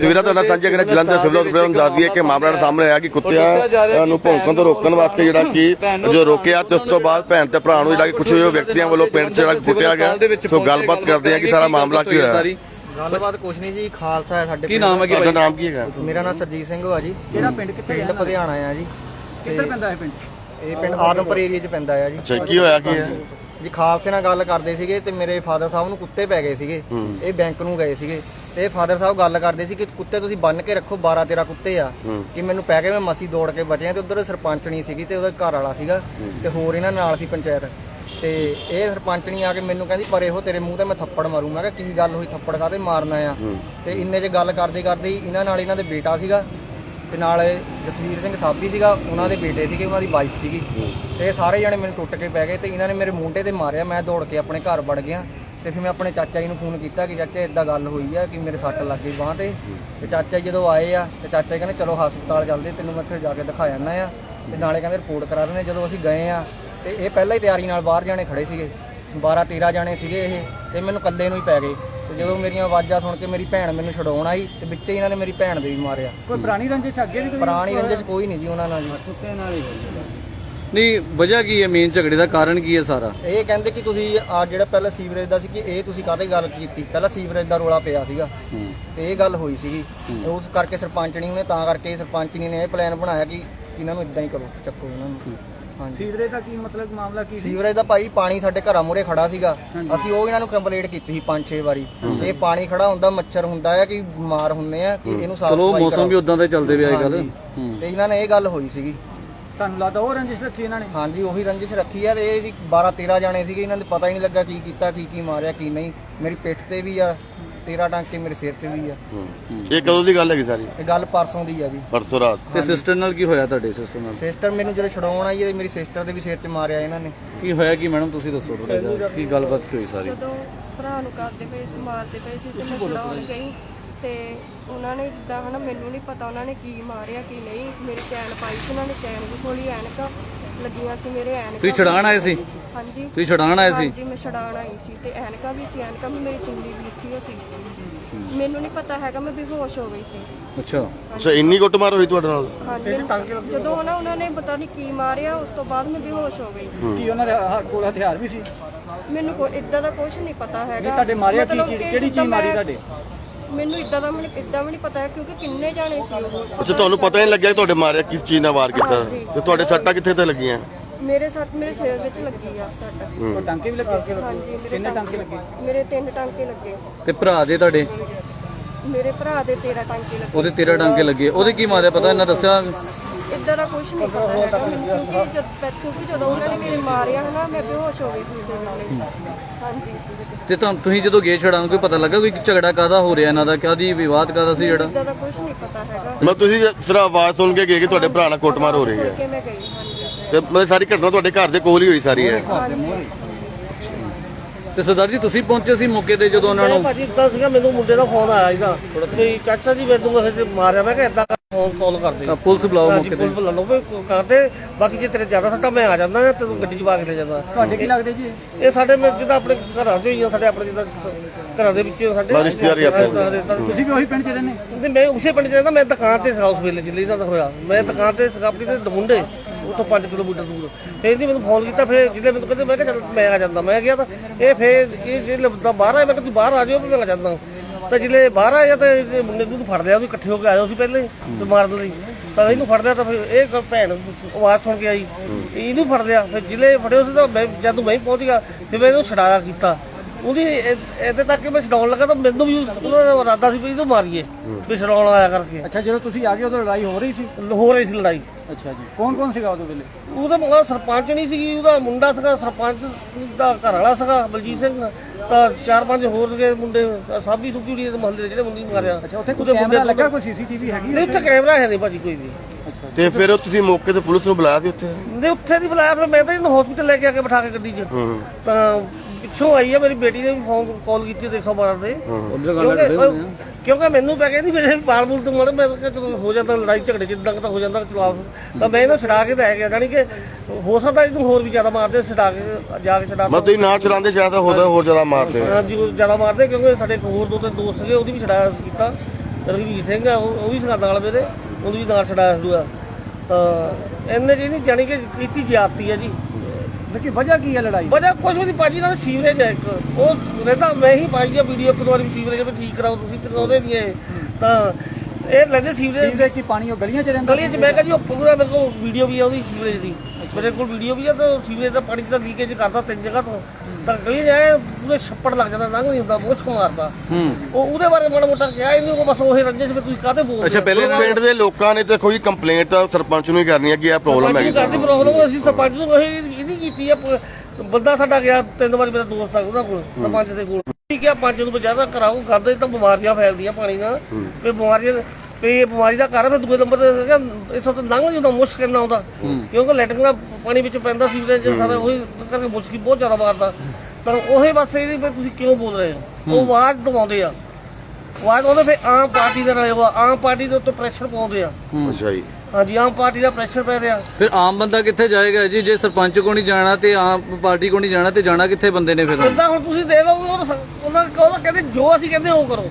ਵੀਰਾ ਤੁਹਾਡਾ ਸਾਂਝਾ ਕਰਿਆ ਜਲੰਧਰ ਸਿਵਲ ਹਸਪਤਾਲ ਨੂੰ ਦੱਸ ਦਈਏ ਕਿ ਮਾਮਲਾ ਦਾ ਸਾਹਮਣੇ ਆਇਆ ਕਿ ਕੁੱਤਿਆਂ ਨੂੰ ਭੌਂਕਣ ਤੋਂ ਰੋਕਣ ਵਾਸਤੇ ਜਿਹੜਾ ਕਿ ਜੋ ਰੋਕਿਆ ਤੇ ਉਸ ਤੋਂ ਬਾਅਦ ਭੈਣ ਤੇ ਭਰਾ ਨੂੰ ਜਿਹੜਾ ਕਿ ਕੁਝ ਵਿਅਕਤੀਆਂ ਵੱਲੋਂ ਪਿੰਡ 'ਚ ਜਿਹੜਾ ਕੁੱਟਿਆ ਗਿਆ। ਸੋ ਗੱਲਬਾਤ ਕਰਦੇ ਆ ਕਿ ਸਾਰਾ ਮਾਮਲਾ ਕੀ ਹੋਇਆ? ਗੱਲਬਾਤ ਕੁਛ ਨਹੀਂ ਜੀ ਖਾਲਸਾ ਹੈ ਸਾਡੇ ਕੀ ਪਿੰਡ ਨਾਮ ਹੈ ਕੀ ਤੁਹਾਡਾ ਨਾਮ ਕੀ ਹੈਗਾ? ਮੇਰਾ ਨਾਮ ਸਰਜੀਤ ਸਿੰਘ ਵਾ ਜੀ। ਕਿਹੜਾ ਪਿੰਡ ਕਿੱਥੇ ਪਿੰਡ ਪਧਿਆਣਾ ਆ ਜੀ। ਕਿੱਧਰ ਪੈਂਦਾ ਹੈ ਪਿੰਡ? ਇਹ ਪਿੰਡ ਆਦਮਪੁਰ ਏਰੀਆ 'ਚ ਪੈਂਦਾ ਆ ਜੀ। ਅੱਛਾ ਕੀ ਹੋਇਆ ਕੀ ਹੈ? ਜੀ ਖਾਲਸੇ ਨਾਲ ਗੱਲ ਕਰਦੇ ਸੀਗੇ ਤੇ ਮੇਰੇ ਫਾਦਰ ਸਾਹਿਬ ਨੂੰ ਕੁੱਤੇ ਪੈ ਗਏ ਸੀਗੇ। ਹੂੰ। ਇਹ ਬੈਂਕ ਨੂੰ ਗਏ ਸੀਗੇ। ਤੇ ਫਾਦਰ ਸਾਹਿਬ ਗੱਲ ਕਰਦੇ ਸੀ ਕਿ ਕੁੱਤੇ ਤੁਸੀਂ ਬੰਨ ਕੇ ਰੱਖੋ 12 13 ਕੁੱਤੇ ਆ। ਹੂੰ। ਕਿ ਮੈਨੂੰ ਪੈ ਗਏ ਮੈਂ ਮਸੀ ਦੌੜ ਕੇ ਬਚਿਆ ਤੇ ਉਧਰ ਸਰਪੰਚਣੀ ਸੀਗੀ ਤੇ ਉਹਦਾ ਘਰ ਵਾਲਾ ਸੀਗਾ ਤੇ ਹੋਰ ਇਹਨਾਂ ਨਾਲ ਸੀ ਪੰਚਾਇਤ। ਤੇ ਇਹ ਸਰਪੰਚਣੀ ਆ ਕੇ ਮੈਨੂੰ ਕਹਿੰਦੀ ਪਰ ਇਹੋ ਤੇਰੇ ਮੂੰਹ ਤੇ ਮੈਂ ਥੱਪੜ ਮਾਰੂ। ਮੈਂ ਕਿਹਾ ਕੀ ਗੱਲ ਹੋਈ? ਥੱਪੜ ਕਾਤੇ ਮਾਰਨਾ ਆ? ਤੇ ਇੰਨੇ 'ਚ ਗੱਲ ਕਰਦੇ ਕਰਦੇ ਹੀ ਇਹਨਾਂ ਨਾਲ ਇਹਨਾਂ ਦੇ ਬੇਟਾ ਸੀਗਾ ਤੇ ਨਾਲ ਜਸਵੀਰ ਸਿੰਘ ਸਾਬੀ ਸੀਗਾ ਉਹਨਾਂ ਦੇ ਬੇਟੇ ਸੀਗੇ ਉਹਨਾਂ ਦੀ ਵਾਈਫ ਸੀਗੀ। ਤੇ ਇਹ ਸਾਰੇ ਜਣੇ ਮੈਨੂੰ ਟੁੱਟ ਕੇ ਪੈ ਗਏ ਤੇ ਇਹਨਾਂ ਨੇ ਮੇਰੇ ਮੁੰਡੇ ਤੇ ਮਾਰਿਆ। ਮੈਂ ਦੌੜ ਕੇ ਆਪਣੇ ਘਰ ਵੜ ਗਿਆ। ਤੇ ਫਿਰ ਮੈਂ ਆਪਣੇ ਚਾਚਾ ਜੀ ਨੂੰ ਫੋਨ ਕੀਤਾ ਕਿ ਚਾਚਾ ਇਦਾਂ ਗੱਲ ਹੋਈ ਆ ਕਿ ਮੇਰੇ ਸੱਟ ਲੱਗ ਗਈ ਬਾਂਹ ਤੇ। ਤੇ ਚਾਚਾ ਜੀ ਜਦੋਂ ਆਏ ਆ ਤੇ ਚਾਚਾ ਜੀ ਕਹਿੰਦੇ ਚਲੋ ਹਸਪਤਾਲ ਚੱਲਦੇ ਤੈਨੂੰ ਮੈਂ ਉੱਥੇ ਜਾ ਕੇ ਦਿਖਾ ਜਾਣਾ ਆ। ਤੇ ਨਾਲੇ ਕਹਿੰਦੇ ਰਿਪੋਰਟ ਕਰਾ ਲੈਣੇ ਜਦੋਂ ਅਸੀਂ ਗਏ ਆ ਤੇ ਇਹ ਪਹਿਲਾਂ ਹੀ ਤਿਆਰੀ ਨਾਲ ਬਾਹਰ ਜਾਣੇ ਖੜੇ ਸੀਗੇ। 12 13 ਜਾਣੇ ਸੀਗੇ ਇਹ ਤੇ ਮੈਨੂੰ ਇਕੱਲੇ ਨੂੰ ਹੀ ਪੈ ਗਏ। ਤੇ ਜਦੋਂ ਮੇਰੀਆਂ ਆਵਾਜ਼ਾਂ ਸੁਣ ਕੇ ਮੇਰੀ ਭੈਣ ਮੈਨੂੰ ਛਡਾਉਣ ਆਈ ਤੇ ਵਿੱਚੇ ਇਹਨਾਂ ਨੇ ਮੇਰੀ ਭੈਣ ਦੇ ਵੀ ਮਾਰਿਆ। ਕੋਈ ਪੁਰਾਣੀ ਰੰਜਿਸ਼ ਅੱਗੇ ਵੀ ਕੋਈ ਪੁਰਾਣੀ ਰੰਜਿਸ਼ ਕੋਈ ਨਹੀਂ ਜੀ ਉਹਨਾਂ ਨਾਲ ਜੀ। ਕੁੱਤੇ ਨਾਲ ਹੀ। ਨਹੀਂ ਵਜ੍ਹਾ ਕੀ ਹੈ? ਮੇਨ ਝਗੜੇ ਦਾ ਕਾਰਨ ਕੀ ਹੈ ਸਾਰਾ? ਇਹ ਕਹਿੰਦੇ ਕਿ ਤੁਸੀਂ ਆ ਜਿਹੜਾ ਪਹਿਲਾਂ ਸੀਵਰੇਜ ਦਾ ਸੀ ਕਿ ਇਹ ਤੁਸੀਂ ਕਾਹਦੇ ਗੱਲ ਕੀਤੀ? ਪਹਿਲਾਂ ਸੀਵਰੇਜ ਦਾ ਰੋਲਾ ਪਿਆ ਸੀਗਾ। ਤੇ ਇਹ ਗੱਲ ਹੋਈ ਸੀਗੀ। ਉਸ ਕਰਕੇ ਸਰਪੰਚਣੀ ਨੇ ਤਾਂ ਕਰਕੇ ਸਰਪੰਚਣੀ ਨੇ ਇਹ ਪਲਾਨ ਬਣਾਇਆ ਕਿ ਇਹਨਾਂ ਨੂੰ ਇਦਾਂ ਹੀ ਕਰੋ ਚੱਕੋ ਇਹਨਾਂ ਨੂੰ। ਹਾਂਜੀ। ਸੀਵਰੇਜ ਦਾ ਕੀ ਮਤਲਬ ਮਾਮਲਾ ਕੀ ਸੀ? ਸੀਵਰੇਜ ਦਾ ਭਾਈ ਪਾਣੀ ਸਾਡੇ ਘਰਾਂ ਮੂਹਰੇ ਖੜਾ ਸੀਗਾ। ਅਸੀਂ ਉਹ ਇਹਨਾਂ ਨੂੰ ਕੰਪਲੀਟ ਕੀਤੀ ਸੀ ਪੰਜ ਛੇ ਵਾਰੀ ਇਹ ਪਾਣੀ ਖੜਾ ਹੁੰਦਾ ਮੱਛਰ ਹੁੰਦਾ ਹੈ ਕਿ ਬਿਮਾਰ ਹੁੰਨੇ ਆ ਕਿ ਇਹਨੂੰ ਸਾਫ਼ ਚਲੋ ਸਫ਼ਾਈ ਮੌਸਮ ਵੀ ਉਦਾਂ ਦੇ ਚੱਲਦੇ ਪਿਆ ਅੱਜ ਕੱਲ। ਤੇ ਇਹਨਾਂ ਨੇ ਇਹ ਗੱਲ ਹੋਈ ਸੀਗੀ। ਤੁਹਾਨੂੰ ਲੱਗਦਾ ਉਹ ਰੰਜਿਸ਼ ਰੱਖੀ ਇਹਨਾਂ ਨੇ? ਹਾਂਜੀ ਉਹੀ ਰੰਜਿਸ਼ ਰੱਖੀ ਆ ਤੇ ਇਹ ਵੀ 12 13 ਜਾਣੇ ਸੀਗੇ ਇਹਨਾਂ ਦੇ ਪਤਾ ਹੀ ਨਹੀਂ ਲੱਗਾ ਕੀ ਕੀਤਾ ਕੀ ਕੀ ਮਾਰਿਆ ਕੀ ਨਹੀਂ। ਮੇਰੀ ਪਿੱਠ ਤੇ ਵੀ ਆ 13 ਟਾਂਕੇ ਮੇਰੇ ਸਿਰ ਤੇ ਵੀ ਆ। ਇਹ ਕਦੋਂ ਦੀ ਗੱਲ ਹੈਗੀ ਸਾਰੀ? ਇਹ ਗੱਲ ਪਰਸੋਂ ਦੀ ਆ ਜੀ। ਪਰਸੋਂ ਰਾਤ। ਤੇ ਸਿਸਟਰ ਨਾਲ ਕੀ ਹੋਇਆ ਤੁਹਾਡੇ ਸਿਸਟਰ ਨਾਲ? ਸਿਸਟਰ ਮੈਨੂੰ ਜਦੋਂ ਛਡਾਉਣ ਆਈ ਤੇ ਮੇਰੀ ਸਿਸਟਰ ਦੇ ਵੀ ਸਿਰ 'ਚ ਮਾਰਿਆ ਇਹਨਾਂ ਨੇ। ਕੀ ਹੋਇਆ ਕੀ ਮੈਡਮ ਤੁਸੀਂ ਦੱਸੋ ਥੋੜਾ ਜਿਹਾ। ਕੀ ਗੱਲਬਾਤ ਕੀ ਹੋਈ ਸਾਰੀ? ਜਦੋਂ ਭਰਾ ਨੂੰ ਕਰਦੇ ਪਏ ਸੀ ਮਾਰਦੇ ਪਏ ਸੀ ਤੇ ਮੈਂ ਛੁਡਾਉਣ ਗਈ। ਤੇ ਉਹਨਾਂ ਨੇ ਜਿੱਦਾਂ ਹਨਾ ਮੈਨੂੰ ਨਹੀਂ ਪਤਾ ਉਹਨਾਂ ਨੇ ਕੀ ਮਾਰਿਆ ਕੀ ਨਹੀਂ। ਮੇਰੀ ਚੈਨ ਪਾਈ ਸੀ ਉਹਨਾਂ ਨੇ ਚੈਨ ਵੀ ਖੋਲੀ ਐਨਕਾਂ ਲੱਗੀਆਂ ਸੀ ਮੇਰੇ ਐਨਕਾਂ ਤੁਸੀਂ ਛਡਾਣ ਆਏ ਸੀ? ਹਾਂਜੀ। ਤੁਸੀਂ ਛਡਾਣ ਆਏ ਸੀ? ਹਾਂਜੀ ਮੈਂ ਛਡਾਣ ਆਈ ਸੀ ਤੇ ਐਨਕਾਂ ਵੀ ਸੀ ਐਨਕਾਂ ਵੀ ਮੇਰੀ ਚੁੰਨੀ ਵੀ ਲਿਖੀ ਹੋਈ ਸੀ। ਮੈਨੂੰ ਨਹੀਂ ਪਤਾ ਹੈਗਾ ਮੈਂ ਬੇਹੋਸ਼ ਹੋ ਗਈ ਸੀ। ਅੱਛਾ। ਅੱਛਾ ਇੰਨੀ ਕੁੱਟਮਾਰ ਹੋਈ ਤੁਹਾਡੇ ਨਾਲ? ਹਾਂਜੀ ਜਦੋਂ ਹਨਾ ਉਹਨਾਂ ਨੇ ਪਤਾ ਨਹੀਂ ਕੀ ਮਾਰਿਆ ਉਸ ਤੋਂ ਬਾਅਦ ਮੈਂ ਬੇਹੋਸ਼ ਹੋ ਗਈ। ਕੀ ਉਹਨਾਂ ਦੇ ਕੋਲ ਹਥਿਆਰ ਵੀ ਸੀ? ਮੈਨੂੰ ਕੋਈ ਇਦਾਂ ਦਾ ਕੁਝ ਨਹੀਂ ਪਤਾ ਹੈਗਾ। ਤੁਹਾਡੇ ਮਾਰਿਆ ਕੀ ਮਤਲਬ ਕਿ ਕਿਹੜੀ ਜਿੱਦਾਂ ਚੀਜ਼ ਮਾਰੀ ਮੈਂ- ਤੁਹਾਡੇ? ਮੈਨੂੰ ਇਦਾਂ ਦਾ ਮੈਨੂੰ ਇਦਾਂ ਵੀ ਨਹੀਂ ਪਤਾ ਕਿਉਂਕਿ ਕਿੰਨੇ ਜਾਣੇ ਸੀ ਉਹ। ਅੱਛਾ ਤੁਹਾਨੂੰ ਪਤਾ ਨਹੀਂ ਲੱਗਿਆ ਕਿ ਤੁਹਾਡੇ ਮਾਰਿਆ ਕਿਸ ਚੀਜ਼ ਨਾਲ ਵਾਰ ਕੀਤਾ? ਹਾਂਜੀ। ਤੇ ਤੁਹਾਡੇ ਸੱਟਾਂ ਕਿੱਥੇ ਤੇ ਲੱਗੀਆਂ? ਮੇਰੇ ਸੱਟ ਮੇਰੇ ਸਿਰ ਵਿੱਚ ਲੱਗੀ ਆ ਸੱਟ। ਕੋਈ ਟਾਂਕੇ ਵੀ ਲੱਗੇ ਹਾਂਜੀ ਮੇਰੇ ਕਿੰਨੇ ਟਾਂਕੇ ਲੱਗੇ? ਮੇਰੇ ਤਿੰਨ ਟਾਂਕੇ ਲੱਗੇ। ਤੇ ਭਰਾ ਦੇ ਤੁਹਾਡੇ? ਮੇਰੇ ਭਰਾ ਦੇ 13 ਟਾਂਕੇ ਲੱਗੇ। ਉਹਦੇ 13 ਟਾਂਕੇ ਲੱਗੇ। ਉਹਦੇ ਕੀ ਮਾਰਿਆ? ਪਤਾ ਇਹਨਾਂ ਦੱਸਿਆ? ਇਦਾਂ ਦਾ ਕੁਝ ਨਹੀਂ ਪਤਾ ਹੈਗਾ। ਮੈਨੂੰ ਕਿਉਂਕਿ ਜਦ ਕਿਉਂਕਿ ਜਦੋਂ ਉਹਨਾਂ ਨੇ ਮੇਰੇ ਮਾਰਿਆ ਹਨਾ ਮੈਂ ਬੇਹੋਸ਼ ਹੋ ਗਈ ਸੀ ਉਸੇ ਵੇਲੇ। ਹਾਂਜੀ। ਤੇ ਤੁਹਾਨੂੰ ਤੁਸੀਂ ਜਦੋਂ ਗਏ ਛਡਾਣ ਕੋਈ ਪਤਾ ਲੱਗਾ ਕੋਈ ਝਗੜਾ ਕਾਦਾ ਹੋ ਰਿਹਾ ਇਹਨਾਂ ਦਾ? ਕਾਦੀ ਵਿਵਾਦ ਕਾਦਾ ਸੀ ਜਿਹੜਾ? ਇਦਾਂ ਦਾ ਕੁਝ ਨਹੀਂ ਪਤਾ ਹੈਗਾ। ਮੈਂ ਤੁਸੀਂ ਸਿਰਫ ਆਵਾਜ਼ ਸੁਣ ਕੇ ਗਏ ਕਿ ਤੁਹਾਡੇ ਭਰਾ ਨਾਲ ਕੁੱਟਮਾਰ ਹੋ ਰਹੀ ਸੁਣ ਹੈ। ਕੇ ਮੈਂ ਗਈ ਹਾਂਜੀ। ਤੇ ਮਤਲਬ ਸਾਰੀ ਘਟਨਾ ਤੁਹਾਡੇ ਘਰ ਦੇ ਕੋਲ ਹੀ ਹੋਈ ਸਾਰੀ ਹੈ। ਤੇ ਸਰਦਾਰ ਜੀ ਤੁਸੀਂ ਪਹੁੰਚੇ ਸੀ ਮੌਕੇ ਤੇ ਜਦੋਂ ਉਹਨਾਂ ਨੂੰ ਭਾਜੀ ਇਦਾਂ ਸੀਗਾ ਮੈਨੂੰ ਮੁੰਡੇ ਦਾ ਫੋਨ ਆਇਆ ਸੀਗਾ। ਵੀ ਚਾਚਾ ਜੀ ਮੈਨੂੰ ਇਹ ਮਾਰਿਆ ਮੈਂ ਕਿਹਾ ਇਦਾਂ ਫੋਨ ਕਾਲ ਕਰਦੇ ਤਾਂ ਪੁਲਿਸ ਬੁਲਾਓ ਮੌਕੇ ਤੇ। ਪੁਲਿਸ ਲਾ ਲਓ ਵੀ ਕਰਦੇ। ਬਾਕੀ ਜੇ ਤੇਰੇ ਜ਼ਿਆਦਾ ਸੱਟਾ ਮੈਂ ਆ ਜਾਂਦਾ ਤੇ ਤੂੰ ਗੱਡੀ 'ਚ ਪਾ ਕੇ ਲੈ ਜਾਂਦਾ। ਤੁਹਾਡੇ ਕੀ ਲੱਗਦੇ ਜੀ? ਇਹ ਸਾਡੇ ਮੈਂ ਜਿੱਦਾਂ ਆਪਣੇ ਘਰਾਂ 'ਚ ਹੀ ਆ ਸਾਡੇ ਆਪਣੇ ਜਿੱਦਾਂ ਘਰਾਂ ਦੇ ਵਿੱਚ ਸਾਡੇ ਰਿਸ਼ਤੇਦਾਰੀ ਆਪਣੇ। ਤੁਸੀਂ ਵੀ ਉਹੀ ਪਿੰਡ ਚ ਰਹਿੰਦੇ? ਤੇ ਮੈਂ ਉਸੇ ਪਿੰਡ 'ਚ ਰਹਿੰਦਾ ਮੈਂ ਦੁਕਾਨ ਤੇ ਸੀਗਾ ਉਸ ਵੇਲੇ ਜਿੱਲੇ ਦਾ ਹੋਇਆ। ਮੈਂ ਦੁਕਾਨ ਤੇ ਸੀਗਾ ਆਪਣੀ ਤੇ ਦਮੁੰਡੇ ਉੱਥੋਂ 5 ਕਿਲੋਮੀਟਰ ਦੂਰ। ਫਿਰ ਇਹਨੇ ਮੈਨੂੰ ਫੋਨ ਕੀਤਾ ਫਿਰ ਜਿਹਦੇ ਮੈਨੂੰ ਕਹਿੰਦੇ ਮੈਂ ਕਿਹਾ ਚੱਲ ਮੈਂ ਆ ਜਾਂਦਾ ਮੈਂ ਗਿਆ ਤਾਂ ਇਹ ਫਿਰ ਇਹ ਜਿਹੜੇ ਬੰਦਾ ਬਾਹਰ ਆਇਆ ਮੈਂ ਕਿਹਾ ਤੂੰ ਬਾਹਰ ਆ ਜਾਓ ਮੈਂ ਆ ਜਾਂਦਾ। ਤਾਂ ਜਿਹੜੇ ਬਾਹਰ ਆਇਆ ਤਾਂ ਇਹ ਮੁੰਡੇ ਨੂੰ ਫੜ ਲਿਆ ਉਹ ਇਕੱਠੇ ਹੋ ਕੇ ਆਏ ਸੀ ਪਹਿਲੇ ਤੇ ਮਾਰਨ ਲਈ। ਤਾਂ ਇਹਨੂੰ ਫੜ ਲਿਆ ਤਾਂ ਫਿਰ ਇਹ ਭੈਣ ਆਵਾਜ਼ ਸੁਣ ਕੇ ਆਈ ਇਹਨੂੰ ਫੜ ਲਿਆ। ਫਿਰ ਜ਼ਿਲ੍ਹੇ ਫੜਿਓ ਸੀ ਤਾਂ ਮੈਂ ਜਦੋਂ ਮੈਂ ਪਹੁੰਚ ਗਿਆ ਫਿਰ ਮੈਂ ਇਹਨੂੰ ਛਡਾਇਆ ਕੀਤਾ। ਉਹਦੀ ਇਹ- ਇਹਦੇ ਤੱਕ ਕਿ ਮੈਂ ਛਡਾਉਣ ਲੱਗਾ ਤਾਂ ਮੈਨੂੰ ਵੀ ਉਹਦਾ ਇਰਾਦਾ ਸੀ ਵੀ ਇਹਨੂੰ ਮਾਰੀਏ ਵੀ ਛਡਾਉਣ ਆਇਆ ਕਰਕੇ। ਅੱਛਾ ਜਦੋਂ ਤੁਸੀਂ ਆ ਗਏ ਉਦੋਂ ਲੜਾਈ ਹੋ ਰਹੀ ਸੀ? ਹੋ ਰਹੀ ਸੀ ਲੜਾਈ। ਅੱਛਾ ਜੀ। ਕੌਣ ਕੌਣ ਸੀਗਾ ਉਦੋਂ ਵੇਲੇ? ਉਹਦਾ ਮਗਰ ਸਰਪੰਚ ਨਹੀਂ ਸੀ ਉਹਦਾ ਮੁੰਡਾ ਸੀਗਾ ਸਰਪੰਚ ਦਾ ਘਰ ਵਾਲਾ ਸੀਗਾ ਬਲਜੀਤ ਸਿੰਘ। ਤਾਂ ਚਾਰ ਪੰਜ ਹੋਰ ਸੀਗੇ ਮੁੰਡੇ ਸਾਬੀ ਸੁੱਕੀ ਉੜੀ ਦੇ ਮੁਹੱਲੇ ਦੇ ਜਿਹੜੇ ਮੁੰਡੇ ਨੂੰ ਮਾਰਿਆ। ਅੱਛਾ ਉੱਥੇ ਉਹਦੇ ਕੋਈ ਕੈਮਰਾ ਲੱਗਾ ਕੋਈ ਸੀਸੀਟੀਵੀ ਹੈਗੀ ਨਹੀਂ ਉੱਥੇ ਕੈਮਰਾ ਹੈ ਨਹੀਂ ਭਾਜੀ ਕੋਈ ਵੀ। ਅੱਛਾ ਤੇ ਫਿਰ ਉਹ ਤੁਸੀਂ ਮੌਕੇ ਤੇ ਪੁਲਿਸ ਨੂੰ ਬੁਲਾਇਆ ਸੀ ਉੱਥੇ? ਨਹੀਂ ਉੱਥੇ ਨਹੀਂ ਬੁਲਾਇਆ ਫਿਰ ਮੈਂ ਤਾਂ ਇਹਨੂੰ ਹਸਪੀਟਲ ਲੈ ਕੇ ਆ ਕੇ ਬਿਠਾ ਕੇ ਗੱਡੀ 'ਚ। ਤਾਂ ਪਿੱਛੋਂ ਆਈ ਆ ਮੇਰੀ ਬੇਟੀ ਨੇ ਵੀ ਫੋਨ ਕਾਲ ਕੀਤੀ ਤੇ 112 ਤੇ। ਉਧਰ ਗੱਲ ਕਰਦੇ ਕਿਉਂਕਿ ਹੁੰਦੇ ਮੈਨੂੰ ਪੈ ਗਿਆ ਨਹੀਂ ਮੇਰੇ ਬਾਲ ਬੂਲ ਤੋਂ ਮੜ ਮੈਂ ਕਿਹਾ ਚਲੋ ਹੋ ਜਾਂਦਾ ਲੜਾਈ ਝਗੜੇ ਜਿੱਦਾਂ ਤਾਂ ਹੋ ਜਾਂਦਾ ਚਲਾਓ ਤਾਂ ਮੈਂ ਇਹਨੂੰ ਛਡਾ ਕੇ ਲੈ ਗਿਆ ਜਾਨੀ ਕਿ ਹੋ ਸਕਦਾ ਇਹਨੂੰ ਹੋਰ ਵੀ ਜ਼ਿਆਦਾ ਮਾਰਦੇ ਛਡਾ ਕੇ ਜਾ ਕੇ ਛਡਾ ਮੈਂ ਤੁਸੀਂ ਨਾ ਚਲਾਉਂਦੇ ਸ਼ਾਇਦ ਹੋਰ ਹੋਰ ਜ਼ਿਆਦਾ ਮਾਰਦੇ। ਹਾਂਜੀ ਉਹ ਜ਼ਿਆਦਾ ਮਾਰਦੇ ਕਿਉਂਕਿ ਸਾਡੇ ਇੱਕ ਹੋਰ ਦੋ ਤਿੰਨ ਦੋਸਤ ਸੀਗੇ ਉਹਦੀ ਵੀ ਛਡਾ ਕੀਤਾ। ਰਘਵੀਰ ਸਿੰਘ ਆ ਉਹ ਉਹ ਵੀ ਸਾਡਾ ਨਾਲ ਮੇਰੇ ਉਹਨੂੰ ਵੀ ਨਾਲ ਛਡਾਇਆ ਛਡੂਆ ਤਾਂ ਇਹਨੇ ਜੀ ਨਹੀਂ ਜਾਣੀ ਕਿ ਕੀਤੀ ਜ਼ਿਆਦਤੀ ਹੈ ਜੀ। ਲੇਕਿਨ ਵਜ੍ਹਾ ਕੀ ਹੈ ਲੜਾਈ? ਵਜ੍ਹਾ ਕੁਛ ਵੀ ਨਹੀਂ ਭਾਜੀ ਨਾਲ ਸੀਵਰੇਜ ਹੈ ਇੱਕ। ਉਹ ਰਹਿੰਦਾ ਮੈਂ ਹੀ ਪਾਈ ਆ ਵੀਡੀਓ ਇੱਕ ਦੋ ਵਾਰੀ ਸੀਵਰੇਜ ਵੀ ਠੀਕ ਕਰਾਓ ਤੁਸੀਂ ਚਲਾਉਂਦੇ ਨਹੀਂ ਇਹ ਤਾਂ ਇਹ ਲੈਂਦੇ ਸੀਵਰੇਜ ਸੀਵਰੇਜ ਦੀ ਪਾਣੀ ਉਹ ਗਲੀਆਂ 'ਚ ਰਹਿੰਦਾ ਗਲੀ 'ਚ ਮੈਂ ਕਿਹਾ ਜੀ ਉਹ ਪੂਰਾ ਮੇਰੇ ਕੋਲ ਵੀਡੀਓ ਵੀ ਆ ਉਹਦੀ ਸੀਵਰੇਜ ਦੀ। ਮੇਰੇ ਕੋਲ ਵੀਡੀਓ ਵੀ ਆ ਤਾਂ ਸੀਵਰੇਜ ਦਾ ਪਾਣੀ ਦਾ ਲੀਕੇਜ ਕਰਦਾ ਤਿੰਨ ਜਗ੍ਹਾ ਤੋਂ। ਤਾਂ ਗਲੀ ਪੂਰੇ ਛੱਪੜ ਲੱਗ ਜਾਂਦਾ ਲੰਘ ਨਹੀਂ ਹੁੰਦਾ ਮੁਸ਼ਕ ਮਾਰਦਾ ਹੂੰ। ਉਹ ਉਹਦੇ ਬਾਰੇ ਮਾੜਾ ਮੋਟਾ ਕਿਹਾ ਇਹਨੂੰ ਉਹ ਬਸ ਉਹੀ ਰੰਜੇ ਵਿੱਚ ਤੁਸੀਂ ਕਾਹਦੇ ਬੋਲਦੇ ਅੱਛਾ, ਪਹਿਲੇ? ਪਿੰਡ ਦੇ ਲੋਕਾਂ ਨੇ ਤਾਂ ਕੋਈ ਕੰਪਲੇਂਟ ਸਰਪੰਚ ਨੂੰ ਹੀ ਕਰਨੀ ਹੈ ਕਿ ਇਹ ਪ੍ਰੋਬਲਮ ਹੈਗੀ ਕਰਦੀ ਪ੍ਰੋਬਲਮ ਅਸੀਂ ਸਰਪੰਚ ਨੂੰ ਕਹੀ ਇਹਦੀ ਕੀਤੀ ਆ ਬੰਦਾ ਸਾਡਾ ਗਿਆ ਤਿੰਨ ਵਾਰੀ ਮੇਰਾ ਦੋਸਤ ਆ ਉਹਨਾਂ ਕੋਲ ਸਰਪੰਚ ਦੇ ਕੋਲ। ਠੀਕ ਆ ਪੰਜ ਨੂੰ ਜ਼ਿਆਦਾ ਕਰਾਓ ਕਰਦੇ ਤਾਂ ਬਿਮਾਰੀਆਂ ਫੈਲਦੀਆਂ ਪਾਣੀ ਨਾਲ ਤੇ ਬਿਮਾਰੀਆਂ ਤੇ ਇਹ ਬਿਮਾਰੀ ਦਾ ਕਾਰਨ ਦੂਏ ਨੰਬਰ ਤੇ ਹੈਗਾ, ਇੱਥੋਂ ਤਾਂ ਲੰਘ ਹੁੰਦਾ ਮੁਸ਼ਕ ਇੰਨਾ ਆਉਂਦਾ ਕਿਉਂਕਿ ਲੈਟਰਿੰਗ ਦਾ ਪਾਣੀ ਵਿੱਚ ਪੈਂਦਾ ਸੀਵਰੇਜ ਚ ਸਾਰਾ ਉਹੀ ਕਰਕੇ ਮੁਸ਼ਕੀ ਬਹੁਤ ਜ਼ਿਆਦਾ ਮਾਰਦਾ ਤਾਂ ਉਹੀ ਬਸ ਇਹਦੀ ਵੀ ਤੁਸੀਂ ਕਿਉਂ ਬੋਲ ਰਹੇ ਹੋ? ਉਹ ਆਵਾਜ਼ ਦਵਾਉਂਦੇ ਆ। ਆਵਾਜ਼ ਉਹਦੇ ਫਿਰ ਆਮ ਪਾਰਟੀ ਦਾ ਰਹੇ ਹੋ ਆਮ ਪਾਰਟੀ ਦੇ ਉੱਤੇ ਪ੍ਰੈਸ਼ਰ ਪਾਉਂਦੇ ਆ। ਅੱਛਾ ਜੀ। ਹਾਂਜੀ ਆਮ ਪਾਰਟੀ ਦਾ ਪ੍ਰੈਸ਼ਰ ਪੈ ਰਿਹਾ। ਫਿਰ ਆਮ ਬੰਦਾ ਕਿੱਥੇ ਜਾਏਗਾ ਜੀ? ਜੇ ਸਰਪੰਚ ਕੋ ਨਹੀਂ ਜਾਣਾ ਤੇ ਆਮ ਪਾਰਟੀ ਕੋ ਨਹੀਂ ਜਾਣਾ ਤੇ ਜਾਣਾ ਕਿੱਥੇ ਬੰਦੇ ਨੇ ਫਿਰ? ਜਿੱਦਾਂ ਹੁਣ ਤੁਸੀਂ ਦੇਖ ਲਓ ਉਹ ਤਾਂ- ਉਹਨਾਂ ਕਹਿੰਦੇ ਜੋ ਅਸੀਂ ਕਹਿੰਦੇ ਉਹ ਕਰੋ।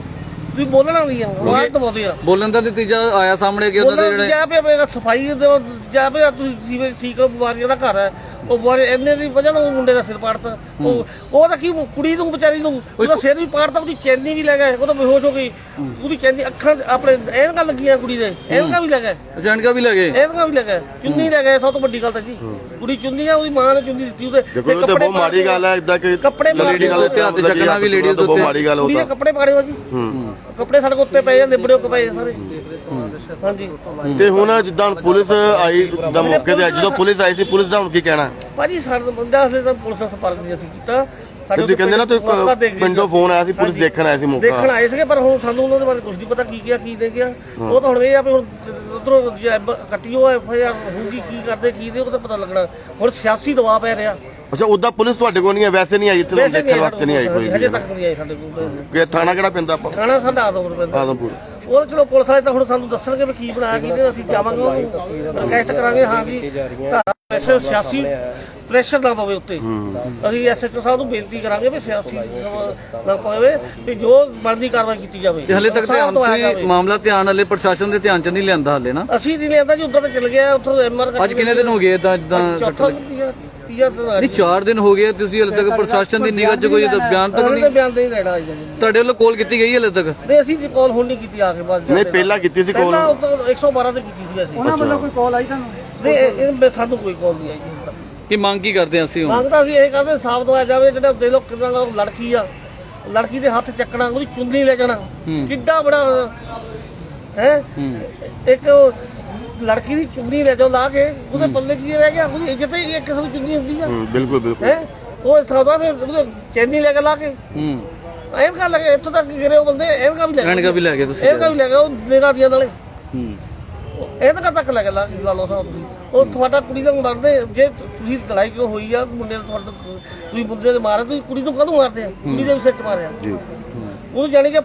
ਤੁਸੀਂ ਬੋਲਣਾ ਨਹੀਂ ਆ ਆਵਾਜ਼ ਦਵਾਉਂਦੇ ਆ। ਬੋਲਣ ਦਾ ਨਤੀਜਾ ਆਇਆ ਸਾਹਮਣੇ ਕਿ ਉਹਨਾਂ ਦੇ ਜਿਹੜੇ ਜਾ ਪਿਆ ਸਫ਼ਾਈ ਦੇ ਜਾ ਪਿਆ ਤੁਸੀਂ ਠੀਕ ਕਰੋ ਬਿਮਾਰੀਆਂ ਦਾ ਘਰ ਹੈ ਉਹ ਬਿਮਾਰੀ ਇੰਨੇ ਦੀ ਵਜ੍ਹਾ ਨਾਲ ਉਹ ਮੁੰਡੇ ਦਾ ਸਿਰ ਪਾੜਤਾ। ਉਹ ਉਹ ਤਾਂ ਕੀ ਕੁੜੀ ਨੂੰ ਵਿਚਾਰੀ ਨੂੰ ਉਹਦਾ ਸਿਰ ਵੀ ਪਾੜਤਾ ਉਹਦੀ ਚੈਨੀ ਵੀ ਲੈ ਗਏ ਉਹ ਤਾਂ ਬੇਹੋਸ਼ ਹੋ ਗਈ। ਉਹਦੀ ਚੈਨੀ ਅੱਖਾਂ ਆਪਣੇ ਐਨਕਾਂ ਲੱਗੀਆਂ ਕੁੜੀ ਦੇ ਐਨਕਾਂ ਵੀ ਲੈ ਗਏ। ਅਚਾਨਕ ਵੀ ਲੱਗੇ ਐਨਕਾਂ ਵੀ ਲੈ ਗਏ ਚੁੰਨੀ ਲੈ ਗਏ ਸਭ ਤੋਂ ਵੱਡੀ ਗੱਲ ਤਾਂ ਜੀ। ਕੁੜੀ ਚੁੰਨੀ ਆ ਉਹਦੀ ਮਾਂ ਨੇ ਚੁੰਨੀ ਦਿੱਤੀ ਉਹਦੇ। ਦੇਖੋ ਤਾਂ ਬਹੁਤ ਮਾੜੀ ਗੱਲ ਹੈ ਇਦਾਂ ਕਿ ਕੱਪੜੇ ਲੇਡੀ ਨਾਲ ਕੇ ਹੱਥ ਚੱਕਣਾ ਵੀ ladies ਬਹੁਤ ਉੱਤੇ। ਮਾੜੀ ਗੱਲ ਕੁੜੀ ਦੇ ਹੋਤਾ ਕੱਪੜੇ ਪਾੜੇ ਹੋ ਜੀ। ਕੱਪੜੇ ਸਾਡੇ ਕੋਲ ਉੱਤੇ ਪਏ ਲਿਬੜੇ ਹੋ ਪਏ ਸਾਰੇ। ਹਾਂਜੀ। ਤੇ ਹੁਣ ਜਿੱਦਾਂ ਹੁਣ ਪੁਲਿਸ ਆਈ ਦਾ ਮੌਕੇ ਤੇ ਜਦੋਂ ਪੁਲਿਸ ਆਈ ਸੀ ਪੁਲਿਸ ਦਾ ਹੁਣ ਕੀ ਕਹਿਣਾ? ਭਾਜੀ ਸਾਡੇ ਮੁੰਡਾ ਅਸਲੇ ਤਾਂ ਪੁਲਿਸ ਦਾ ਸੰਪਰਕ ਨਹੀਂ ਅਸੀਂ ਕੀਤਾ। ਸਾਡੇ ਤੁਸੀਂ ਕਹਿੰਦੇ ਨਾ ਤੇ। ਪਿੰਡੋਂ ਫੋਨ ਆਇਆ ਸੀ ਪੁਲਿਸ। ਦੇਖਣ ਆਇਆ ਸੀ ਮੌਕਾ। ਦੇਖਣ ਆਏ ਸੀਗੇ ਪਰ ਹੁਣ ਸਾਨੂੰ ਉਹਨਾਂ ਦੇ ਬਾਰੇ ਕੁਝ ਨਹੀਂ ਪਤਾ ਕੀ ਗਿਆ ਕੀ ਨਹੀਂ ਗਿਆ ਉਹ ਤਾਂ ਹੁਣ ਇਹ ਆ ਵੀ ਹੁਣ ਉਧਰੋਂ ਕੱਟਿਓ ਐਫ ਆਈ ਆਰ ਹੋਊਗੀ ਕੀ ਕਰਦੇ ਕੀ ਨਹੀਂ ਉਹ ਤਾਂ ਪਤਾ ਲੱਗਣਾ। ਹੁਣ ਸਿਆਸੀ ਦਬਾਅ ਪੈ ਰਿਹਾ। ਅੱਛਾ ਉਦਾਂ ਪੁਲਿਸ ਤੁਹਾਡੇ ਕੋਲ ਨਹੀਂ ਹੈ ਵੈਸੇ ਨਹੀਂ ਆਈ ਇੱਥੇ ਦੇਖਣ ਵਾਸਤੇ ਨਹੀਂ ਆਈ ਕੋਈ ਹਜੇ ਤੱਕ ਨਹੀਂ ਆਈ ਸਾਡੇ ਕੋਲ। ਕਿ ਥਾਣਾ ਕਿਹੜਾ ਪੈਂਦਾ ਆਪਾਂ? ਥਾਣਾ ਸਾਡਾ ਆਦਮਪੁਰ ਪੈਂਦਾ। ਆਦਮਪੁਰ। ਉਹ ਚਲੋ ਪੁਲਿਸ ਵਾਲੇ ਤਾਂ ਹੁਣ ਸਾਨੂੰ ਦੱਸਣਗੇ ਵੀ ਕੀ ਬਣਾਇਆ ਕੀ ਨਹੀਂ ਅਸੀਂ ਜਾਵਾਂਗੇ ਉਹਨੂੰ। ਰਿਕਵੈਸਟ ਕਰਾਂਗੇ ਹਾਂ ਜੀ ਧਾਰਾ ਪ੍ਰੈਸ਼ਰ ਸਿਆਸੀ ਪ੍ਰੈਸ਼ਰ ਨਾ ਪਵੇ ਉੱਤੇ। ਅਸੀਂ ਐਸਐਚਓ ਸਾਹਿਬ ਨੂੰ ਬੇਨਤੀ ਕਰਾਂਗੇ ਵੀ ਸਿਆਸੀ ਨਾ ਪਵੇ ਵੀ ਜੋ ਬਣਦੀ ਕਾਰਵਾਈ ਕੀਤੀ ਜਾਵੇ। ਤੇ ਹਲੇ ਤੱਕ ਧਿਆਨ ਜਾਵੇ। ਮਾਮਲਾ ਧਿਆਨ ਹਲੇ ਪ੍ਰਸ਼ਾਸਨ ਦੇ ਧਿਆਨ ਚ ਨਹੀਂ ਲਿਆਂਦਾ ਹਲੇ ਨਾ? ਅਸੀਂ ਨਹੀਂ ਲੈਂਦਾ ਜੀ ਉੱਧਰ ਤੇ ਚਲ ਗਿਆ ਉੱਥੋਂ ਐਮਆਰ ਅੱਜ ਕਿੰਨੇ ਦਿਨ ਹੋ ਗਏ ਇਦਾਂ ਜਿੱਦਾਂ ਨਹੀਂ 4 ਦਿਨ ਹੋ ਗਏ ਤੁਸੀਂ ਹਲੇ ਤੱਕ ਪ੍ਰਸ਼ਾਸਨ ਦੀ ਨਿਗਾਹ ਚ ਕੋਈ ਬਿਆਨ ਤੱਕ ਨਹੀਂ ਤਾਂ ਬਿਆਨ ਦੇ ਹੀ ਲੈਣਾ ਜੀ। ਤੁਹਾਡੇ ਵੱਲੋਂ ਕਾਲ ਕੀਤੀ ਗਈ ਹਲੇ ਤੱਕ? ਨਹੀਂ ਅਸੀਂ ਜੀ ਕਾਲ ਹੁਣ ਨਹੀਂ ਕੀਤੀ ਆ ਕੇ ਬਸ ਨਹੀਂ ਪਹਿਲਾਂ ਕੀਤੀ ਸੀ ਕੋਲ। ਪਹਿਲਾਂ ਉੱਧਰ 112 ਤੇ ਕੀਤੀ ਸੀ ਅਸੀਂ। ਉਹਨਾਂ ਵੱਲੋਂ ਕੋਈ ਕਾਲ ਆਈ ਤੁਹਾਨੂੰ? ਨਹੀਂ ਇਹ ਸਾਨੂੰ ਕੋਈ ਕਾਲ ਨਹੀਂ ਆਈ ਕੀ ਮੰਗ ਕੀ ਕਰਦੇ ਅਸੀਂ ਹੁਣ? ਮੰਗਦਾ ਸੀ ਇਹ ਕਹਿੰਦੇ ਸਾਫ਼ ਦਵਾਇਆ ਜਾਵੇ ਜਿਹੜਾ ਦੇ ਲੋ ਕਿੰਨਾ ਦਾ ਲੜਕੀ ਆ। ਲੜਕੀ ਦੇ ਹੱਥ ਚੱਕਣਾ ਉਹਦੀ ਚੁੰਨੀ ਲੈ ਜਾਣਾ। ਕਿੱਡਾ ਬੜਾ ਹੈ। ਇੱਕ ਲੜਕੀ ਦੀ ਚੁੰਨੀ ਲੈ ਜਾਓ ਲਾ ਕੇ ਉਹਦੇ ਪੱਲੇ ਕੀ ਰਹਿ ਗਿਆ? ਉਹਦੀ ਇੱਜ਼ਤ ਹੀ ਇੱਕ ਕਿਸਮ ਦੀ ਚੁੰਨੀ ਹੁੰਦੀ ਆ। ਹੂੰ, ਬਿਲਕੁਲ ਬਿਲਕੁਲ। ਹੈ? ਉਹ ਸੌਦਾ ਫਿਰ ਉਹਦੇ ਚੈਨੀ ਲੈ ਕੇ ਲਾ ਕੇ। ਹੂੰ। ਐਨਕਾਂ ਲੱਗੇ ਇੱਥੋਂ ਤੱਕ ਗਿਰੇ ਉਹ ਬੰਦੇ ਐਨਕਾਂ ਵੀ ਲੈ ਗਏ ਐਨਕਾਂ ਵੀ ਲੈ ਗਏ ਤੁਸੀਂ ਐਨਕਾਂ ਵੀ ਲੈ ਗਏ ਉਹ ਨਿਗਾਹ ਦੀਆਂ ਨਾਲੇ। ਹੂੰ। ਇਹਨਾਂ ਤੱਕ ਲੈ ਕੇ ਲਾ ਲਾ ਲਓ ਸਾਹਿਬ ਉਹ ਤੁਹਾਡਾ ਕੁੜੀ ਦਾ ਮਰਦੇ ਜੇ ਤੁਸੀਂ ਲੜਾਈ ਕਿਉਂ ਹੋਈ ਆ ਮੁੰਡੇ ਨੇ ਤੁਹਾਡੇ ਤੁਸੀਂ ਮੁੰਡੇ ਦੇ ਮਾਰੇ ਤੁਸੀਂ ਕੁੜੀ ਨੂੰ ਕਦੋਂ ਮਾਰਦੇ ਆ? ਕੁੜੀ ਦੇ ਵੀ ਸਿਰ ਚ ਮਾਰਿਆ। ਜੀ। ਉਹਨੂੰ ਜਾਣੀ ਕਿ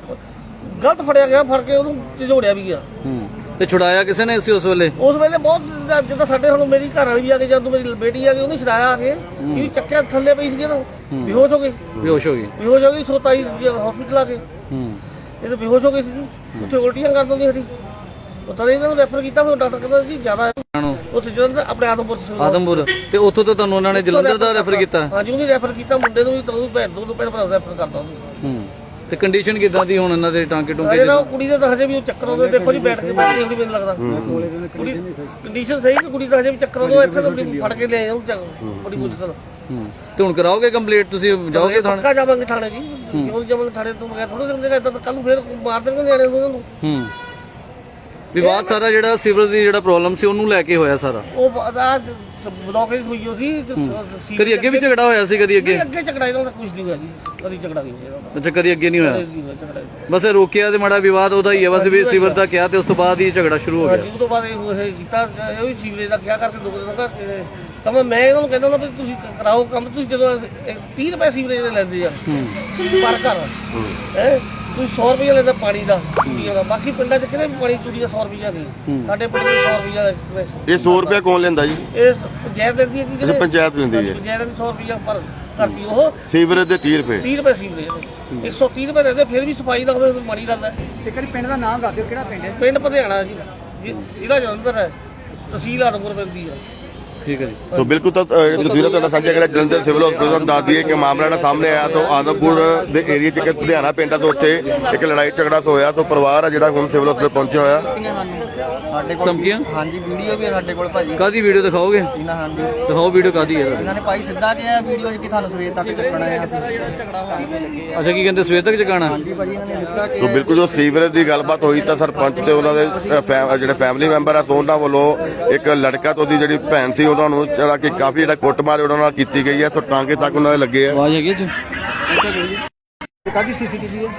ਗਲਤ ਫੜਿਆ ਗਿਆ ਫੜ ਕੇ ਉਹਨੂੰ ਝੋੜਿਆ ਵੀ ਗਿਆ। ਹੂੰ। ਤੇ ਛੁਡਾਇਆ ਕਿਸੇ ਨੇ ਅਸੀਂ ਉਸ ਵੇਲੇ? ਉਸ ਵੇਲੇ ਬਹੁਤ ਜਿੱਦਾਂ- ਜਿੱਦਾਂ ਸਾਡੇ ਹੁਣ ਮੇਰੀ ਘਰ ਵਾਲੀ ਵੀ ਆ ਕੇ ਜਦੋਂ ਮੇਰੀ ਬੇਟੀ ਆ ਗਈ ਉਹਨੇ ਛਡਾਇਆ ਆ ਕੇ ਇਹ ਚੱਕਿਆ ਥੱਲੇ ਪਈ ਸੀ ਨਾ ਬੇਹੋਸ਼ ਹੋ ਗਈ। ਬੇਹੋਸ਼ ਹੋ ਗਈ। ਬੇਹੋਸ਼ ਹੋ ਗਈ ਸੋਤਾਈ ਹਸਪੀਟਲ ਆ ਕੇ। ਹੂੰ। ਇਹ ਤਾਂ ਬੇਹੋਸ਼ ਹੋ ਗਈ ਸੀ ਉੱਥੇ ਉਲਟੀਆਂ ਕਰ ਦਿੰਦੀ ਹਟੀ ਉਹ ਤਾਂ ਇਹਨਾਂ ਨੂੰ ਰੈਫਰ ਕੀਤਾ ਫਿਰ ਡਾਕਟਰ ਕਹਿੰਦਾ ਜੀ ਜ਼ਿਆਦਾ ਉੱਥੇ ਜਦੋਂ ਆਪਣੇ ਆਦਮਪੁਰ ਆਦਮਪੁਰ। ਤੇ ਉੱਥੋਂ ਤੋਂ ਤੁਹਾਨੂੰ ਉਹਨਾਂ ਨੇ ਜਲੰਧਰ ਦਾ ਰੈਫਰ ਕੀਤਾ? ਹਾਂਜੀ ਉਹਨੇ ਰੈਫਰ ਕੀਤਾ ਮੁੰਡੇ ਨੂੰ ਵੀ ਤਾਂ ਉਹ ਭੈਣ ਦੋ ਦੋ ਭੈਣ ਭਰਾ ਰੈਫਰ ਕਰਦਾ ਉਹਨੂੰ। ਹੂੰ। ਤੇ ਕੰਡੀਸ਼ਨ ਕਿਦਾਂ ਦੀ ਹੁਣ ਇਹਨਾਂ ਦੇ ਟਾਂਕੇ ਟੁੰਕੇ ਤਾਂ ਉਹ ਕੁੜੀ ਦੇ ਤਾਂ ਹਜੇ ਵੀ ਉਹ ਚੱਕਰ ਆਉਂਦੇ ਦੇਖੋ ਜੀ ਬੈਠ ਕੇ ਬੈਠੀ ਹੁੰਦੀ ਮੈਨੂੰ ਲੱਗਦਾ। ਕੁੜੀ ਕੰਡੀਸ਼ਨ ਸਹੀ। ਕਿ ਕੁੜੀ ਦਾ ਹਜੇ ਵੀ ਚੱਕਰ ਆਉਂਦਾ ਇੱਥੇ ਤਾਂ ਬੜੀ ਫੜ ਕੇ ਲੈ ਆਉਂ ਬੜੀ ਮੁਸ਼ਕਲ ਹੂੰ। ਤੇ ਹੁਣ ਕਰਾਓਗੇ ਕੰਪਲੀਟ ਤੁਸੀਂ ਜਾਓਗੇ ਥਾਣੇ? ਪੱਕਾ ਜਾਵਾਂਗੇ ਥਾਣੇ ਜੀ। ਕਿਉਂ ਜਾਵਾਂਗੇ ਥਾਣੇ ਤੋਂ ਬਗੈਰ? ਥੋੜਾ ਜਿਹਾ ਇਦਾਂ ਕੱਲ ਨੂੰ ਫੇਰ ਮਾਰ ਦੇਣਗੇ ਨਿਆਣੇ ਨੂੰ ਉਹਨਾਂ ਨੂੰ। ਹੂੰ। ਵਿਵਾਦ ਸਾਰਾ ਜਿਹੜਾ ਸਿਵਲ ਦੀ ਜਿਹੜਾ ਪ੍ਰੋਬਲਮ ਸੀ ਉਹਨੂੰ ਲੈ ਕੇ ਹੋਇਆ ਸਾਰਾ? ਉਹ ਬਲੌਕੇਜ ਹੋਈ ਹੋਈ ਸੀ ਕਦੀ ਅੱਗੇ ਵੀ ਝਗੜਾ ਹੋਇਆ ਸੀ ਕਦੀ ਅੱਗੇ? ਨਹੀਂ, ਅੱਗੇ ਝਗੜਾ ਇਹਨਾਂ ਦਾ ਕੁਝ ਨਹੀਂ ਹੋਇਆ ਜੀ ਕਦੀ ਝਗੜਾ ਨਹੀਂ ਹੋਇਆ ਅੱਛਾ ਕਦੀ ਅੱਗੇ ਨਹੀਂ ਹੋਇਆ? ਨਹੀਂ ਹੋਇਆ ਝਗੜਾ ਬਸ ਇਹ ਰੋਕਿਆ ਤੇ ਮਾੜਾ ਵਿਵਾਦ ਉਹਦਾ ਹੀ ਹੈ ਬਸ ਵੀ ਸਿਵਲ ਦਾ ਕਿਹਾ ਤੇ ਉਸ ਤੋਂ ਬਾਅਦ ਹੀ ਝਗੜਾ ਸ਼ੁਰੂ ਹੋ ਗਿਆ। ਉਹ ਤੋਂ ਬਾਅਦ ਇਹ ਇਹ ਕੀਤਾ ਇਹ ਵੀ ਸੀਵਰੇਜ ਦਾ ਕਿਹਾ ਕਰਕੇ ਦੋ ਦਿਨ ਕਰਕੇ। ਸਮਾਂ ਮੈਂ ਇਹਨਾਂ ਨੂੰ ਕਹਿੰਦਾ ਹੁੰਦਾ ਵੀ ਤੁਸੀਂ ਕ- ਕਰਾਓ ਕੰਮ ਤੁਸੀਂ ਜਦੋਂ ਇਹ 30 ਰੁਪਏ ਸੀਵਰੇਜ ਦੇ ਲੈਂਦੇ ਆ ਪਰ ਘਰ। ਹੈ? ਤੁਸੀਂ 100 ਰੁਪਏ ਲੈਂਦਾ ਪਾਣੀ ਦਾ ਕੁੜੀਆਂ ਦਾ। ਬਾਕੀ ਪਿੰਡਾਂ 'ਚ ਕਿਤੇ ਵੀ ਪਾਣੀ ਦਾ 100 ਰੁਪਏ ਨਹੀਂ। ਸਾਡੇ ਪਿੰਡ 'ਚ 100 ਰੁਪਏ express। ਇਹ 100 ਰੁਪਏ ਕੌਣ ਲੈਂਦਾ ਜੀ? ਇਹ ਪੰਚਾਇਤ ਦਿੰਦੀ ਹੈ ਜੀ ਇਹ ਪੰਚਾਇਤ ਲੈਂਦੀ ਹੈ। ਪੰਚਾਇਤ ਦੀ 100 ਰੁਪਏ ਪਰ ਕਰਦੀ ਉਹ। ਸੀਵਰੇਜ ਦੇ 30 ਰੁਪਏ। 30 ਰੁਪਏ ਸੀਵਰੇਜ ਦੇ। 130 ਰੁਪਏ ਰਹਿੰਦੇ ਫਿਰ ਵੀ ਸਫ਼ਾਈ ਦਾ ਹੋਵੇ ਮਾੜੀ ਗੱਲ ਹੈ ਤੇ ਕਿਹੜੀ ਪਿੰਡ ਦਾ ਨਾਮ ਦੱਸ ਦਿਓ ਕਿਹੜਾ ਪਿੰਡ ਹੈ? ਪਿੰਡ ਪਧਿਆਣਾ ਜੀ। ਜੀ- ਜ਼ਿਲ੍ਹਾ ਜਲੰਧਰ ਹੈ। ਤਹਿਸੀਲ ਆਦਮਪੁਰ ਪੈਂਦੀ ਹੈ। ਠੀਕ ਹੈ ਜੀ। ਸੋ ਬਿਲਕੁਲ ਤਾਂ ਅ, ਤਸਵੀਰਾਂ ਤੁਹਾਡਾ ਸਾਂਝਾ ਕਰਿਆ ਜਲੰਧਰ ਸਿਵਲ ਹਸਪਤਾਲ ਤੋਂ ਦੱਸ ਦਈਏ ਕਿ ਮਾਮਲਾ ਜਿਹੜਾ ਸਾਹਮਣੇ ਆਇਆ ਤੋਂ ਆਦਮਪੁਰ ਦੇ ਏਰੀਆ 'ਚ ਇੱਕ ਲੁਧਿਆਣਾ ਪਿੰਡ ਆ ਤੋਂ ਉੱਥੇ ਇੱਕ ਲੜਾਈ ਝਗੜਾ ਹੋਇਆ ਤੋਂ ਪਰਿਵਾਰ ਆ ਜਿਹੜਾ ਹੁਣ ਸਿਵਲ ਹਸਪਤਾਲ ਪਹੁੰਚਿਆ ਹੋਇਆ। ਧਮਕੀਆਂ ਸਾਨੂੰ ਸਾਡੇ ਕੋਲ ਧਮਕੀਆਂ? ਹਾਂਜੀ ਵੀਡੀਓ ਵੀ ਹੈ ਸਾਡੇ ਕੋਲ ਭਾਜੀ। ਕਾਦੀ ਵੀਡੀਓ ਦਿਖਾਓਗੇ? ਇਹਨਾਂ ਹਾਂਜੀ। ਦਿਖਾਓ ਵੀਡੀਓ ਕਾਦੀ ਹੈ ਤੁਹਾਡੀ ਇਹਨਾਂ ਨੇ ਭਾਈ ਸਿੱਧਾ ਕਿਹਾ ਵੀਡੀਓ 'ਚ ਕਿ ਤੁਹਾਨੂੰ ਸਵੇਰ ਤੱਕ ਚੱਕਣਾ ਹੈ ਅਸੀਂ। ਅੱਛਾ ਕੀ ਕਹਿੰਦੇ ਸਵੇਰ ਤੱਕ ਜਗਾਣਾ ਹਾਂਜੀ ਭਾਜੀ ਇਹਨਾਂ ਨੇ ਸਿੱਧਾ ਸੋ ਕਿਹਾ ਬਿਲਕੁਲ ਜੋ ਸੀਵਰੇਜ ਦੀ ਗੱਲਬਾਤ ਹੋਈ ਤਾਂ ਸਰਪੰਚ ਤੇ ਉਹਨਾਂ ਦੇ ਅ, ਜਿਹੜੇ ਫੈਮਿਲੀ ਮੈਂਬਰ ਆ ਉਹਨਾਂ ਵੱਲੋਂ ਇੱਕ ਲੜਕਾ ਤੋਂ ਉਹਦੀ ਜਿਹੜੀ ਭੈਣ ਸੀ ਉਹਨਾਂ ਨੂੰ ਜਿਹੜਾ ਕਿ ਕਾਫੀ ਜਿਹੜਾ ਕੁੱਟਮਾਰ ਉਹਨਾਂ ਨਾਲ ਕੀਤੀ ਗਈ ਹੈ ਸੋ ਟਾਂਗੇ ਤੱਕ ਉਹਨਾਂ ਦੇ ਲੱਗੇ ਆ। ਆਵਾਜ਼ ਹੈਗੀ ਇਹ ਚ ਕਾਦੀ ਸੀਸੀਟੀਵੀ ਹੈ?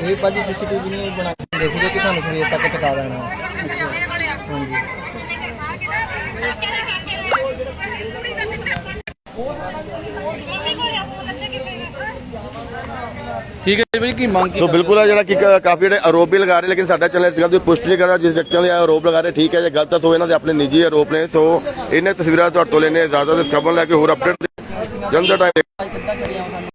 ਇਹ ਭਾਜੀ ਸੀਸੀਟੀਵੀ ਨਹੀਂ ਬਣਾਉਂਦੇ ਸੀਗੇ ਕਿ ਤੁਹਾਨੂੰ ਸਵੇਰ ਤੱਕ ਚੁਕਾ ਦੇਣਾ। ਹਾਂਜੀ। ਠੀਕ ਹੈ ਜੀ ਕੀ ਮੰਗ ਕੀ ਸੋ ਬਿਲਕੁਲ ਆ ਜਿਹੜਾ ਕਿ ਕ- ਕਾਫੀ ਜਿਹੜੇ ਆਰੋਪ ਵੀ ਲਗਾ ਰਹੇ ਲੇਕਿਨ ਸਾਡਾ ਚੈਨਲ ਇਸ ਗੱਲ ਦੀ ਪੁਸ਼ਟੀ ਨਹੀਂ ਕਰਦਾ ਜਿਸ ਵਿਅਕਤੀਆਂ ਦੇ ਆਰੋਪ ਲਗਾ ਰਹੇ ਠੀਕ ਹੈ ਜੇ ਗਲਤ ਹੈ ਸੋ ਇਹਨਾਂ ਦੇ ਆਪਣੇ ਨਿੱਜੀ ਆਰੋਪ ਨੇ ਸੋ ਇਹਨੇ ਤਸਵੀਰਾਂ ਤੁਹਾਡੇ ਤੋਂ ਲੈਣੇ ਜ਼ਿਆਦਾ ਖਬਰ ਲੈ ਕੇ ਹੋਰ ਅਪਡੇਟ ਜਲਦ ਦਾ ਟਾਈਮ